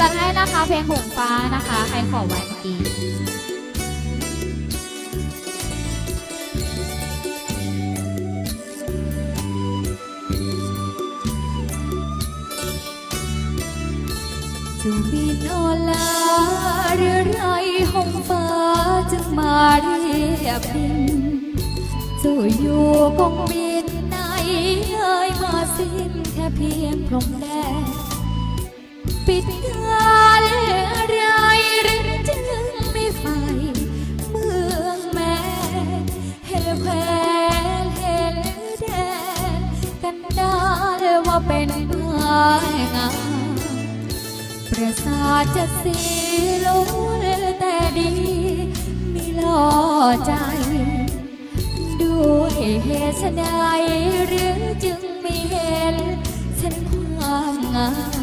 จะให้นะคะเพลงหงฟ้านะคะ ใครขอไว้เมื่อกี้จูบินโอลาหรือไรหงฟ้าจึงมาเรียบดินจะอยู่กองบินไหนเอ่ยมาสิ้นแค่เพียงพรมแดน ปิดกานอะไรหรือจึงไม่ไฟเมืองแม่เห็นแควนเห็นแดนกันได้ว่าเป็นเมืองงามประสาทจะสีล้นแต่ดีไม่ล่อใจด้วยเหตุไฉนหรือจึงไม่เห็นเส้นความงาม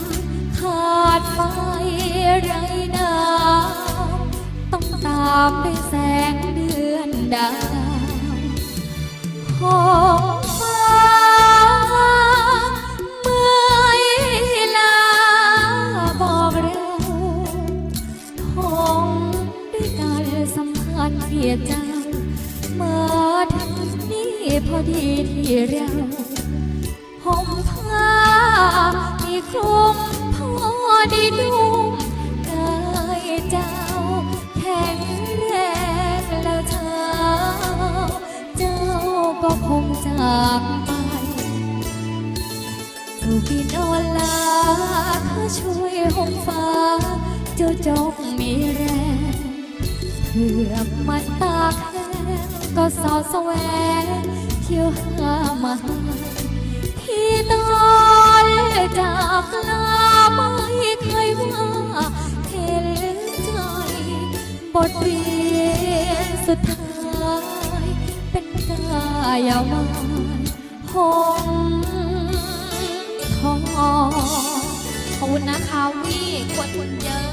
ำขาดไฟไรน้ำต้องตามด้วยแสงเดือนดาวหอมฟ้าเมื่อยลาบอกเราทงด้วยกันสำคัญเพียเจ้ามาทางนี้พอดีที่เรา คลุมพอดีนุ่มกายเจ้าแข็งแรงแล้วเช้า เจ้าก็คงจากไปถูกบินโอลาเขาช่วยหงฟ้า เจ้าจงมีแรงเพื่อมันตากแห้งก็สอดแสวงเที่ยวหามา จากลาไม่เคยว่าเห็นใจบทเรียนสุดท้าย เป็นกายามานหงทองขอบคุณนะคะวี่ควรคุณเยอะ